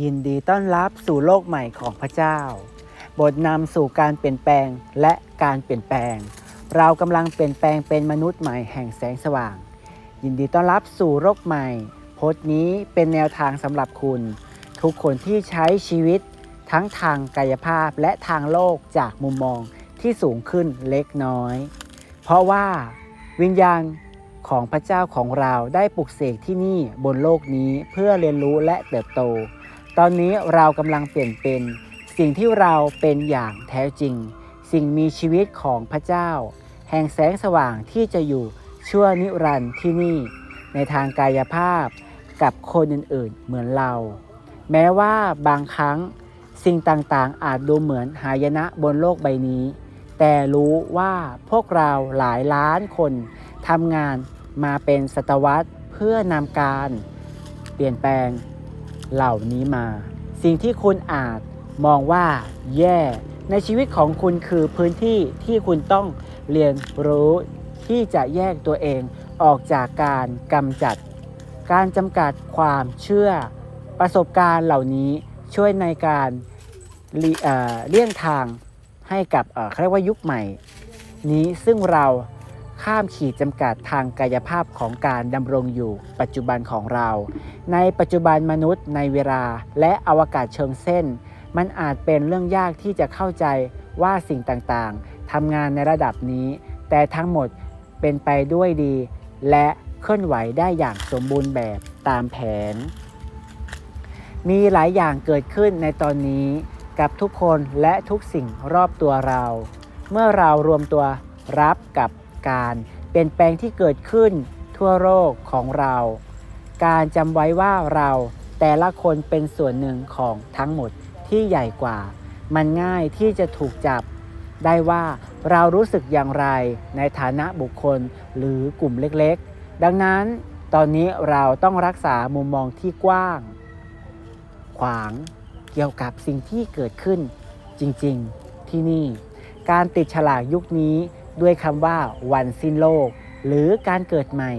ยินดีต้อนรับสู่โลกใหม่ของพระเจ้า บทนำสู่การเปลี่ยนแปลงและการเปลี่ยนแปลง เรากำลังเปลี่ยนแปลงเป็นมนุษย์ใหม่แห่งแสงสว่าง ยินดีต้อนรับสู่โลกใหม่ โพสต์นี้เป็นแนวทางสำหรับคุณ ทุกคนที่ใช้ชีวิต ทั้งทางกายภาพและทางโลกจากมุมมองที่สูงขึ้นเล็กน้อย เพราะว่าวิญญาณของพระเจ้าของเราได้ปลุกเสกที่นี่บนโลกนี้เพื่อเรียนรู้และเติบโต ตอนนี้เรากำลังเปลี่ยนเป็น สิ่งที่เราเป็นอย่างแท้จริง สิ่งมีชีวิตของพระเจ้า แห่งแสงสว่างที่จะอยู่ชั่วนิรันดร์ที่นี่ ในทางกายภาพกับคนอื่นๆเหมือนเรา แม้ว่าบางครั้งสิ่งต่างๆอาจดูเหมือนหายนะบนโลกใบนี้ แต่รู้ว่าพวกเราหลายล้านคนทำงานมาเป็นศตวรรษเพื่อนำการ เปลี่ยนแปลง เหล่านี้มา สิ่งที่คุณอาจมองว่าแย่ ในชีวิตของคุณคือพื้นที่ที่คุณต้องเรียนรู้ที่จะแยกตัวเองออกจากการกำจัด การจำกัดความเชื่อ ประสบการณ์เหล่านี้ช่วยในการเลี่เลี่ยงทางให้กับเอ่อเขาเรียกว่ายุคใหม่ นี้ซึ่งเรา ข้ามขีดจำกัดทางกายภาพของการดำรงอยู่ปัจจุบันของเรา ในปัจจุบันมนุษย์ในเวลาและอวกาศเชิงเส้น มันอาจเป็นเรื่องยากที่จะเข้าใจว่าสิ่งต่างๆทำงานในระดับนี้ แต่ทั้งหมดเป็นไปด้วยดี และเคลื่อนไหวได้อย่างสมบูรณ์แบบตามแผน มีหลายอย่างเกิดขึ้นในตอนนี้กับทุกคนและทุกสิ่งรอบตัวเรา เมื่อเรารวมตัวรับกับ การเปลี่ยนแปลงที่เกิดขึ้นทั่วโลกของเรา การจำไว้ว่าเราแต่ละคนเป็นส่วนหนึ่งของทั้งหมดที่ใหญ่กว่า มันง่ายที่จะถูกจับ ได้ว่าเรารู้สึกอย่างไรในฐานะบุคคลหรือกลุ่มเล็กๆ ดังนั้นตอนนี้เราต้องรักษามุมมองที่กว้าง ขวางเกี่ยวกับสิ่งที่เกิดขึ้นจริงๆที่นี่ การติดฉลากยุคนี้ ด้วยคำว่าวันสิ้นโลก หรือการเกิดใหม่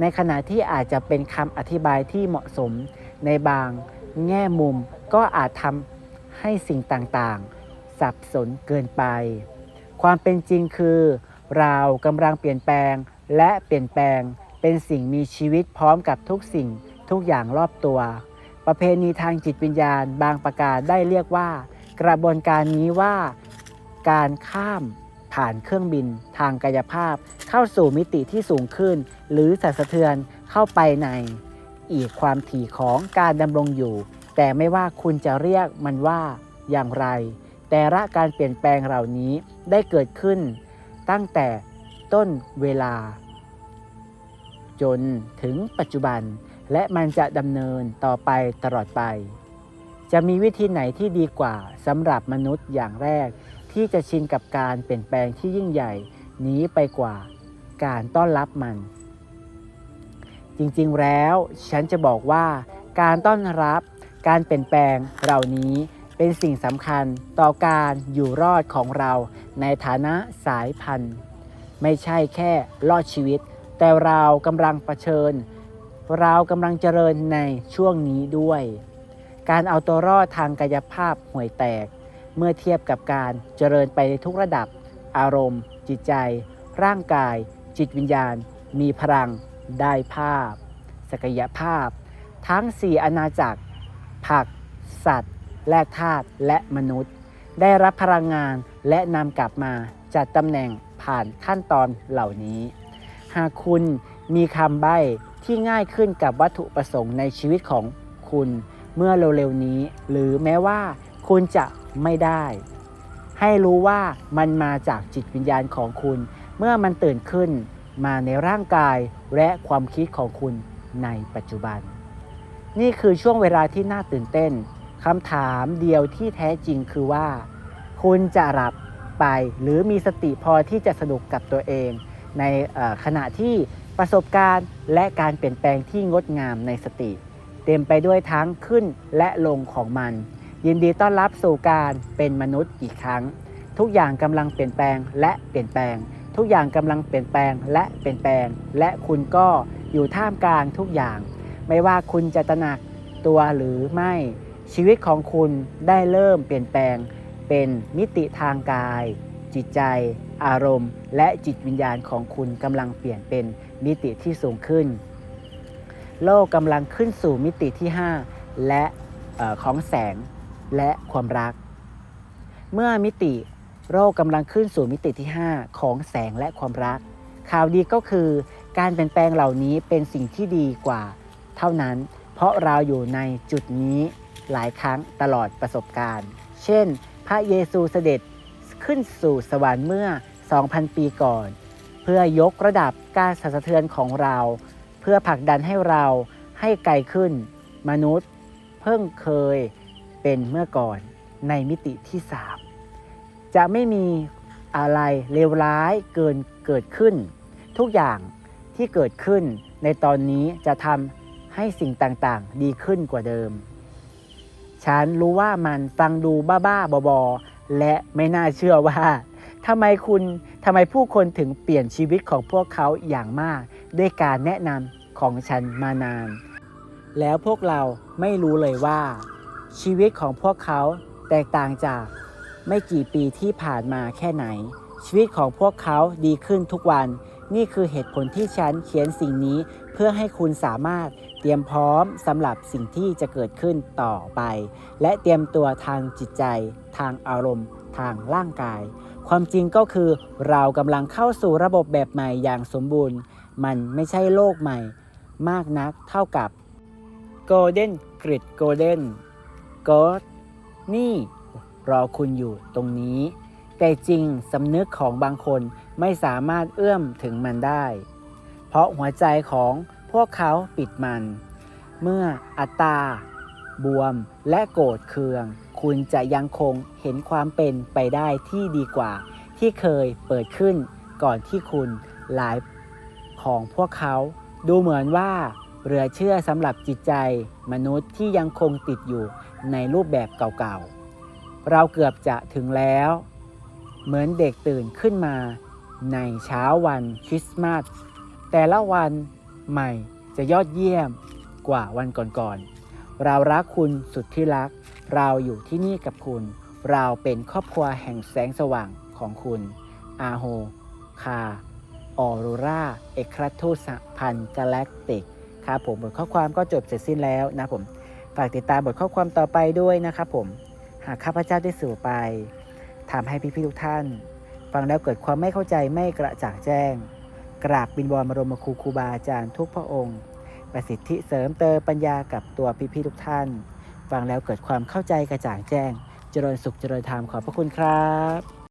ในขณะที่อาจจะเป็นคำอธิบายที่เหมาะสม ในบางแง่มุมก็อาจทำให้สิ่งต่างๆ สับสนเกินไป ความเป็นจริงคือ เรากำลังเปลี่ยนแปลงและเปลี่ยนแปลงเป็นสิ่งมีชีวิตพร้อมกับทุกสิ่งทุกอย่างรอบตัว ประเพณีทางจิตวิญญาณบางประการได้เรียกว่า กระบวนการนี้ว่า การข้าม ผ่านเครื่องบินทางกายภาพ เข้าสู่มิติที่สูงขึ้น หรือสั่นสะเทือนเข้าไปใน อีกความถี่ของการดำรงอยู่ แต่ไม่ว่าคุณจะเรียกมันว่าอย่างไร แต่ละการเปลี่ยนแปลงเหล่านี้ได้เกิดขึ้น ตั้งแต่ต้นเวลา จนถึงปัจจุบัน และมันจะดำเนินต่อไปตลอดไป จะมีวิธีไหนที่ดีกว่าสำหรับมนุษย์อย่างแรก ที่จะชินกับการเปลี่ยนแปลงที่ยิ่งใหญ่นี้ไปกว่าการต้อนรับมัน จริงๆแล้วฉันจะบอกว่าการต้อนรับการเปลี่ยนแปลงเหล่านี้เป็นสิ่งสำคัญต่อการอยู่รอดของเราในฐานะสายพันธุ์ ไม่ใช่แค่รอดชีวิต แต่เรากำลังเผชิญ เรากำลังเจริญในช่วงนี้ด้วย การเอาตัวรอดทางกายภาพห่วยแตก เมื่อเทียบกับการเจริญไปในทุกระดับ อารมณ์ จิตใจ ร่างกาย จิตวิญญาณ มีพลัง ได้ภาพ ศักยภาพ ทั้ง 4 อาณาจักร ผัก สัตว์แลกธาตุและมนุษย์ ได้รับพลังงานและนำกลับมาจัดตำแหน่งผ่านขั้นตอนเหล่านี้ หากคุณมีคำใบ้ที่ง่ายขึ้นกับวัตถุประสงค์ในชีวิตของคุณเมื่อเร็วๆนี้ หรือแม้ว่าคุณจะ ไม่ได้ ให้รู้ว่ามันมาจากจิตวิญญาณของคุณ เมื่อมันตื่นขึ้นมาในร่างกายและความคิดของคุณในปัจจุบัน นี่คือช่วงเวลาที่น่าตื่นเต้นคำถามเดียวที่แท้จริงคือว่า คุณจะหลับไปหรือมีสติพอที่จะสนุกกับตัวเอง ในขณะที่ประสบการณ์และการเปลี่ยนแปลงที่งดงามในสติ เต็มไปด้วยทั้งขึ้นและลงของมัน ยินดีต้อนรับสู่การเป็นมนุษย์อีกครั้ง ทุกอย่างกำลังเปลี่ยนแปลงและเปลี่ยนแปลง ทุกอย่างกำลังเปลี่ยนแปลงและเปลี่ยนแปลง และคุณก็อยู่ท่ามกลางทุกอย่าง ไม่ว่าคุณจะตระหนักตัวหรือไม่ ชีวิตของคุณได้เริ่มเปลี่ยนแปลง เป็นมิติทางกาย จิตใจ อารมณ์ และจิตวิญญาณของคุณกำลังเปลี่ยนเป็นมิติที่สูงขึ้น โลกกำลังขึ้นสู่มิติที่ 5 และออของแสง และความรัก เมื่อมิติโลกกำลังขึ้นสู่มิติที่ 5 ของแสงและความรัก ข่าวดีก็คือการเปลี่ยนแปลงเหล่านี้เป็นสิ่งที่ดีกว่า เท่านั้น เพราะเราอยู่ในจุดนี้หลายครั้งตลอดประสบการณ์ เช่น พระเยซูเสด็จขึ้นสู่สวรรค์เมื่อ 2,000 ปีก่อน เพื่อยกระดับการสั่นสะเทือนของเรา เพื่อผลักดันให้เราให้ไกลขึ้น มนุษย์ เพิ่งเคย เป็นเมื่อก่อนในมิติที่3จะไม่มีอะไรเลวร้ายเกินเกิดขึ้น ทุกอย่างที่เกิดขึ้นในตอนนี้จะทำให้สิ่งต่างๆ ดีขึ้นกว่าเดิม ฉันรู้ว่ามันฟังดูบ้าๆบอๆและไม่น่าเชื่อว่าทำไมคุณทำไมผู้คนถึงเปลี่ยนชีวิตของพวกเขาอย่างมาก ด้วยการแนะนำของฉันมานาน แล้วพวกเราไม่รู้เลยว่า ชีวิตของพวกเขาแตกต่างจากไม่กี่ปีที่ผ่านมาแค่ไหน ชีวิตของพวกเขาดีขึ้นทุกวัน นี่คือเหตุผลที่ฉันเขียนสิ่งนี้เพื่อให้คุณสามารถเตรียมพร้อมสำหรับสิ่งที่จะเกิดขึ้นต่อไป และเตรียมตัวทางจิตใจ ทางอารมณ์ ทางร่างกาย ความจริงก็คือเรากำลังเข้าสู่ระบบแบบใหม่อย่างสมบูรณ์ มันไม่ใช่โลกใหม่ มากนักเท่ากับ Golden Grid Golden g o d นี่รอคุณอยู่ตรงนี้ แต่จริงสำนึกของบางคนไม่สามารถเอื้อมถึงมันได้ เพราะหัวใจของพวกเขาปิดมัน เมื่ออัตตา บวมและโกรธเคือง คุณจะยังคงเห็นความเป็นไปได้ที่ดีกว่า ที่เคยเปิดขึ้นก่อนที่คุณหลายของพวกเขา ดูเหมือนว่า เหลือเชื่อสำหรับจิตใจมนุษย์ที่ยังคงติดอยู่ในรูปแบบเก่าๆ เราเกือบจะถึงแล้ว เหมือนเด็กตื่นขึ้นมาในเช้าวันคริสต์มาส แต่ละวันใหม่จะยอดเยี่ยมกว่าวันก่อนๆ เรารักคุณสุดที่รัก เราอยู่ที่นี่กับคุณ เราเป็นครอบครัวแห่งแสงสว่างของคุณอาโฮคาออโรราเอกคราทูสพันกาแล็กติก ครับผมบทข้อความก็จบเสร็จสิ้นแล้วนะผมฝากติดตามบทข้อความต่อไปด้วยนะครับผมหากข้าพเจ้าได้สื่อไปทำให้พี่ๆทุกท่าน ฟังแล้วเกิดความไม่เข้าใจไม่กระจ่างแจ้ง กราบบินบอลมรมครูครูบาอาจารย์ทุกพระองค์ ประสิทธิเสริมเติมปัญญากับตัวพี่ๆทุกท่าน ฟังแล้วเกิดความเข้าใจกระจ่างแจ้ง เจริญสุขเจริญธรรมขอบพระคุณครับ